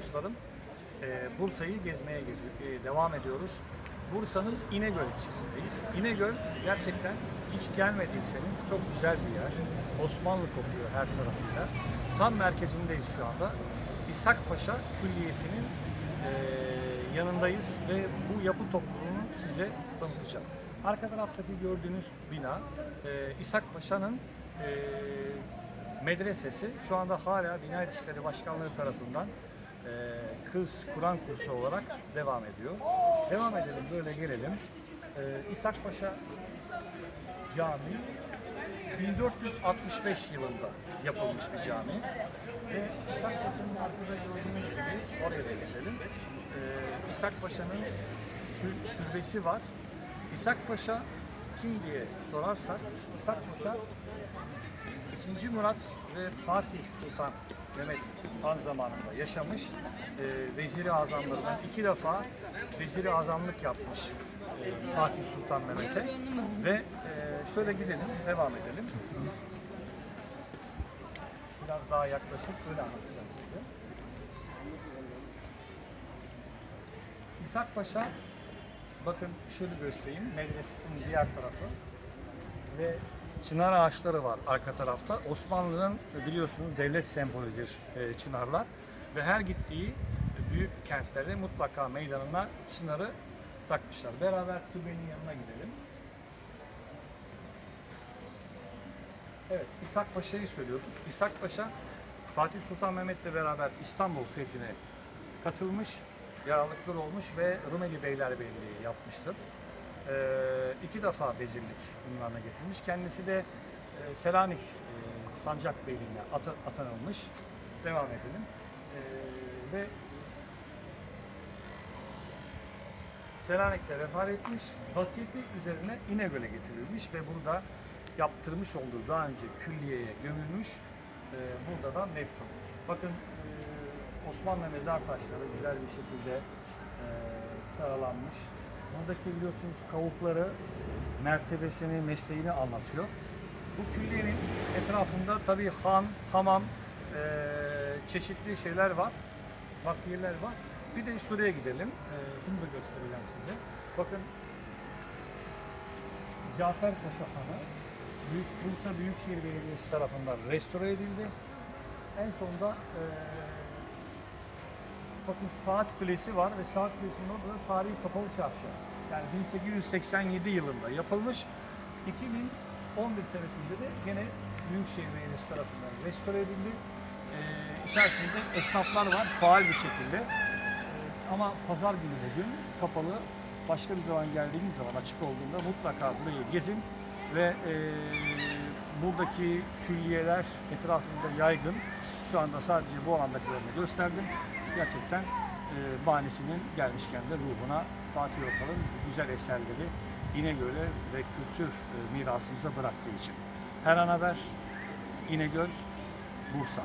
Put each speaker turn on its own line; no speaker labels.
dostlarım. Ee, Bursa'yı gezmeye e, devam ediyoruz. Bursa'nın İnegöl ilçesindeyiz. İnegöl gerçekten hiç gelmediyseniz çok güzel bir yer. Osmanlı kokuyor her tarafıyla. Tam merkezindeyiz şu anda. İshak Paşa Külliyesi'nin e, yanındayız ve bu yapı topluluğunu size tanıtacağım. Arka taraftaki gördüğünüz bina e, İshak Paşa'nın e, medresesi şu anda hala Diyanet İşleri Başkanlığı tarafından e, kız Kur'an kursu olarak devam ediyor. Devam edelim böyle gelelim. E, İshak Paşa Camii 1465 yılında yapılmış bir cami. Ve İshak Paşa'nın arkada gördüğünüz gibi oraya da geçelim. Ee, İshak Paşa'nın tür- türbesi var. İshak Paşa kim diye sorarsak İshak Paşa 2. Murat ve Fatih Sultan Mehmet Han zamanında yaşamış e, veziri azamlarından iki defa veziri azamlık yapmış e, Fatih Sultan Mehmet'e ve e, şöyle gidelim devam edelim. Biraz daha yaklaşıp böyle anlatacağım size. İshak Paşa bakın şöyle göstereyim medresesinin diğer tarafı ve çınar ağaçları var arka tarafta. Osmanlı'nın biliyorsunuz devlet sembolüdür e, çınarlar ve her gittiği büyük kentlere mutlaka meydanına çınarı takmışlar. Beraber türbenin yanına gidelim. Evet, İshak Paşa'yı söylüyoruz. İshak Paşa Fatih Sultan Mehmet'le beraber İstanbul fethine katılmış, yaralıklar olmuş ve Rumeli Beylerbeyliği yapmıştır. Ee, iki defa vezirlik ünvanına getirilmiş. Kendisi de e, Selanik e, Sancak Beyliğine ata- atanılmış. Devam edelim. Ee, ve Selanik'te vefat etmiş. Vasiyeti üzerine İnegöl'e getirilmiş ve burada yaptırmış olduğu daha önce külliyeye gömülmüş. Ee, burada da meftun. Bakın e, Osmanlı mezar taşları güzel bir şekilde e, sıralanmış. Buradaki biliyorsunuz kavukları mertebesini, mesleğini anlatıyor. Bu külliyenin etrafında tabii han, hamam, e, çeşitli şeyler var. Bakiyeler var. Bir de şuraya gidelim. E, şunu da göstereceğim size. Bakın Cafer Paşa Hanı Büyük, Bursa Büyükşehir Belediyesi tarafından restore edildi. En sonunda e, bakın saat kulesi var ve saat kulesinin orada da tarihi kapalı çarşı. Yani 1887 yılında yapılmış. 2011 senesinde de gene Büyükşehir Belediyesi tarafından restore edildi. E, içerisinde esnaflar var faal bir şekilde. E, ama pazar günü de kapalı. Başka bir zaman geldiğiniz zaman açık olduğunda mutlaka burayı gezin ve e, buradaki külliyeler etrafında yaygın. Şu anda sadece bu alandakilerini gösterdim. Gerçekten e, bahanesinin gelmişken de ruhuna Fatih Okal'ın güzel eserleri İnegöl'e ve kültür e, mirasımıza bıraktığı için. Her an haber İnegöl, Bursa.